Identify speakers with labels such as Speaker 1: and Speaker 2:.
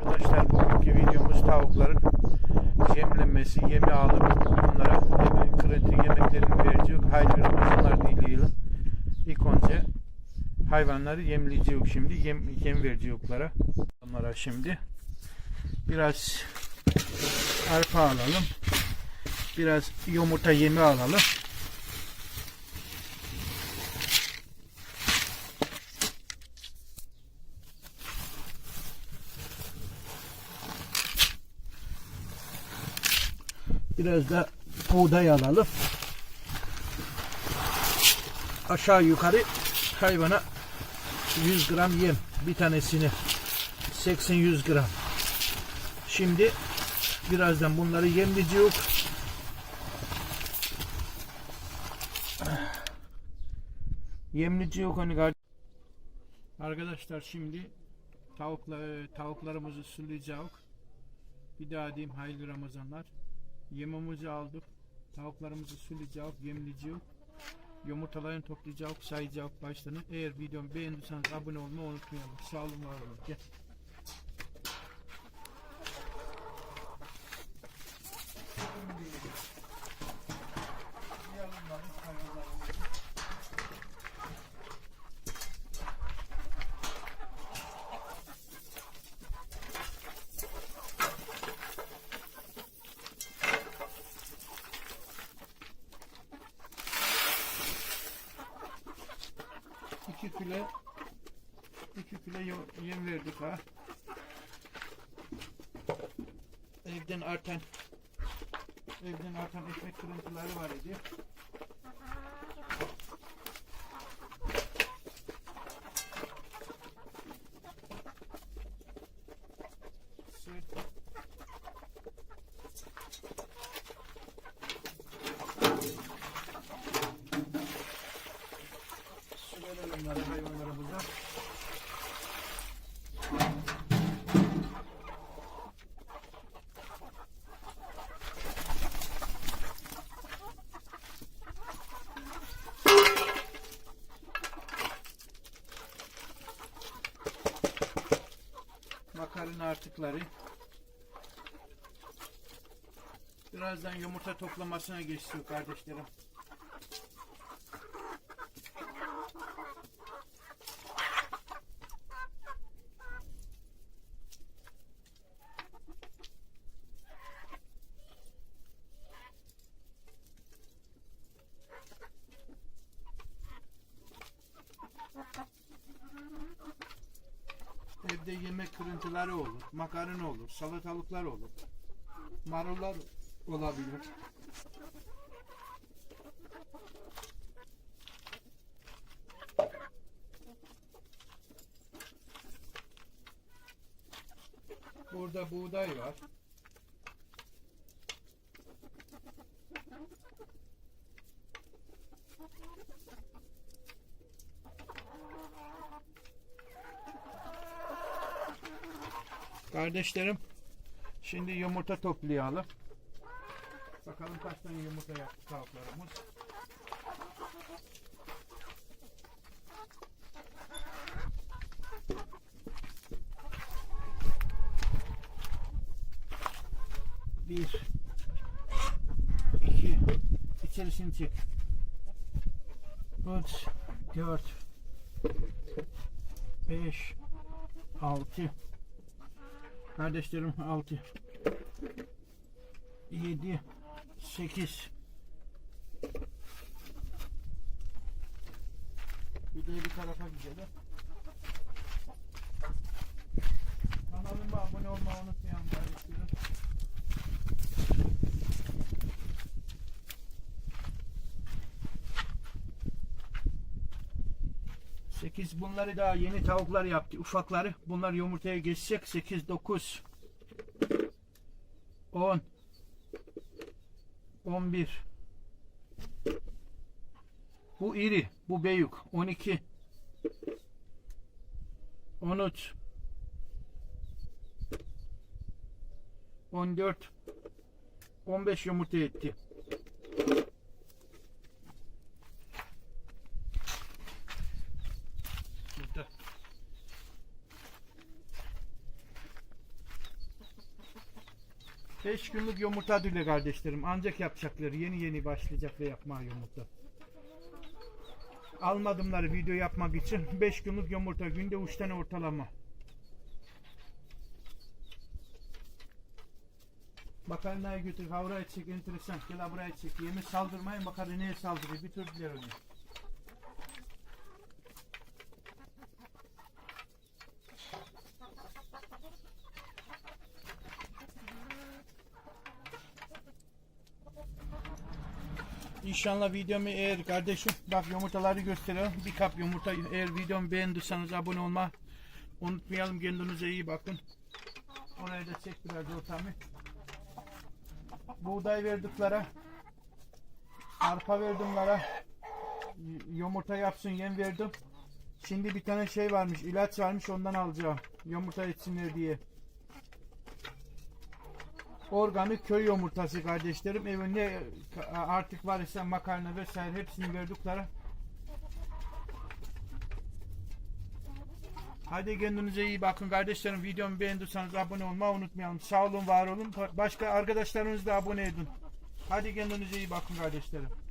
Speaker 1: Arkadaşlar bugünkü videomuz tavukların yemlenmesi, yemi alıp bunlara yeme, kırıntı yemeklerini verecek. Hayırlı Ramazanlar dileyelim. İlk önce hayvanları yemleyecek şimdi. Yem, yem vereceklara. Onlara şimdi biraz arpa alalım. Biraz yumurta yemi alalım. Biraz da buğday alalım. Aşağı yukarı hayvana 100 gram yem bir tanesini 80-100 gram. Şimdi birazdan bunları yemleyeceğiz. Yemleyeceğiz hani gar- Arkadaşlar şimdi tavukla, tavuklarımızı sulayacağız. Bir daha diyeyim hayırlı Ramazanlar. Yemimizi aldık. Tavuklarımızı sulayacağız, yemleyeceğiz. Yumurtalarını toplayacağız, sayacağız başlarını. Eğer videomu beğendiyseniz abone olmayı unutmayalım. Sağ olun, var olun. Gel. İki kilo iki kilo yo- yem verdik ha. Evden artan evden artan ekmek kırıntıları var idi. Artıkları. Birazdan yumurta toplamasına geçiyor kardeşlerim. Kırıntıları olur, makarna olur, salatalıklar olur, marullar olabilir. Burada buğday var. Kardeşlerim, şimdi yumurta toplayalım. Bakalım kaç tane yumurta yaptı tavuklarımız. Bir, iki, içerisini çek. Üç, dört, beş, altı, Kardeşlerim 6 7 8 Bir de bir tarafa gidelim. Kanalıma abone olmayı unutmayalım kardeşlerim. Sekiz bunları daha yeni tavuklar yaptı. Ufakları. Bunlar yumurtaya geçecek. Sekiz, dokuz. On. On bir. Bu iri. Bu üç. On dört. On beş yumurta etti. Burada. 5 günlük yumurta dile kardeşlerim. Ancak yapacakları yeni yeni başlayacaklar yapmaya yumurta. Almadımları video yapmak için 5 günlük yumurta günde 3 tane ortalama. Makarnaya götür, havraya çek, enteresan. Gel buraya çek. Yemi saldırmayın, makarna neye saldırıyor? Bitirdiler onu. İnşallah videomu eğer kardeşim bak yumurtaları gösteriyorum. Bir kap yumurta eğer videomu beğendiyseniz abone olma unutmayalım kendinize iyi bakın. Oraya da çek biraz ortamı. Buğday verdiklara arpa verdimlara y- yumurta yapsın yem verdim. Şimdi bir tane şey varmış ilaç varmış ondan alacağım. Yumurta etsinler diye. Organik köy yumurtası kardeşlerim. Evinde artık var ise makarna vesaire hepsini verdikleri. Hadi kendinize iyi bakın kardeşlerim. Videomu beğendiyseniz abone olmayı unutmayalım. Sağ olun, var olun. Başka arkadaşlarınız da abone edin. Hadi kendinize iyi bakın kardeşlerim.